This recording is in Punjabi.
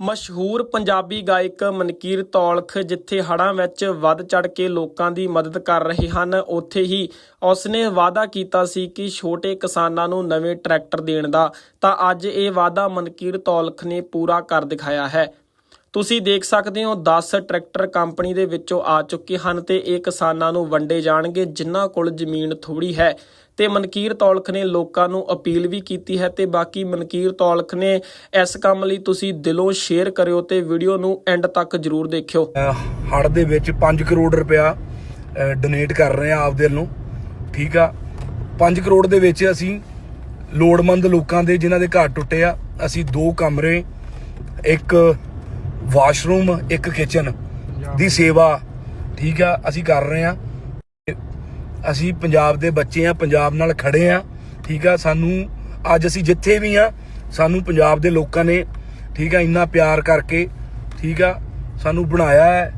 ਮਸ਼ਹੂਰ ਪੰਜਾਬੀ ਗਾਇਕ ਮਨਕੀਰ ਤੌਲਖ, ਜਿੱਥੇ ਹੜ੍ਹਾਂ ਵਿੱਚ ਵੱਧ ਚੜ ਕੇ ਲੋਕਾਂ ਦੀ ਮਦਦ ਕਰ ਰਹੇ ਹਨ, ਉੱਥੇ ਹੀ ਉਸਨੇ ਵਾਅਦਾ ਕੀਤਾ ਸੀ ਕਿ ਛੋਟੇ ਕਿਸਾਨਾਂ ਨੂੰ ਨਵੇਂ ਟਰੈਕਟਰ ਦੇਣ ਦਾ। ਤਾਂ ਅੱਜ ਇਹ ਵਾਅਦਾ ਮਨਕੀਰ ਤੌਲਖ ਨੇ ਪੂਰਾ ਕਰ ਦਿਖਾਇਆ ਹੈ। ਤੁਸੀਂ ਦੇਖ ਸਕਦੇ ਹੋ 10 ਟਰੈਕਟਰ ਕੰਪਨੀ ਦੇ ਵਿੱਚੋਂ ਆ ਚੁੱਕੇ ਹਨ ਤੇ ਇਹ ਕਿਸਾਨਾਂ ਨੂੰ ਵੰਡੇ ਜਾਣਗੇ, ਜਿਨ੍ਹਾਂ ਕੋਲ ਜ਼ਮੀਨ ਥੋੜੀ ਹੈ। ਤੇ ਮਨਕੀਰ ਤੌਲਖ ਨੇ ਲੋਕਾਂ ਨੂੰ ਅਪੀਲ ਵੀ ਕੀਤੀ ਹੈ ਤੇ ਬਾਕੀ ਮਨਕੀਰ ਤੌਲਖ ਨੇ ਇਸ ਕੰਮ ਲਈ ਤੁਸੀਂ ਦਿਲੋਂ ਸ਼ੇਅਰ ਕਰਿਓ ਤੇ ਵੀਡੀਓ ਨੂੰ ਐਂਡ ਤੱਕ ਜਰੂਰ ਦੇਖਿਓ। ਹੜ ਦੇ ਵਿੱਚ 5 ਕਰੋੜ ਰੁਪਇਆ ਡੋਨੇਟ ਕਰ ਰਹੇ ਆ ਆਪਦੇ ਨੂੰ। ਠੀਕ ਆ? 5 ਕਰੋੜ ਦੇ ਵਿੱਚ ਅਸੀਂ ਲੋੜਵੰਦ ਲੋਕਾਂ ਦੇ ਜਿਨ੍ਹਾਂ ਦੇ ਘਰ ਟੁੱਟੇ ਆ, ਅਸੀਂ ਦੋ ਕਮਰੇ, ਇੱਕ ਵਾਸ਼ਰੂਮ ਇੱਕ ਕਿਚਨ ਦੀ ਸੇਵਾ ਠੀਕ ਆ, ਅਸੀਂ ਕਰ ਰਹੇ ਆ। ਅਸੀਂ ਪੰਜਾਬ ਦੇ ਬੱਚੇ ਆ, ਪੰਜਾਬ ਨਾਲ ਖੜੇ ਆ, ਠੀਕ ਆ, ਸਾਨੂੰ ਅੱਜ ਅਸੀਂ ਜਿੱਥੇ ਵੀ ਆ, ਸਾਨੂੰ ਪੰਜਾਬ ਦੇ ਲੋਕਾਂ ਨੇ ਠੀਕ ਆ, ਇੰਨਾ ਪਿਆਰ ਕਰਕੇ ਠੀਕ ਆ, ਸਾਨੂੰ ਬਣਾਇਆ ਹੈ।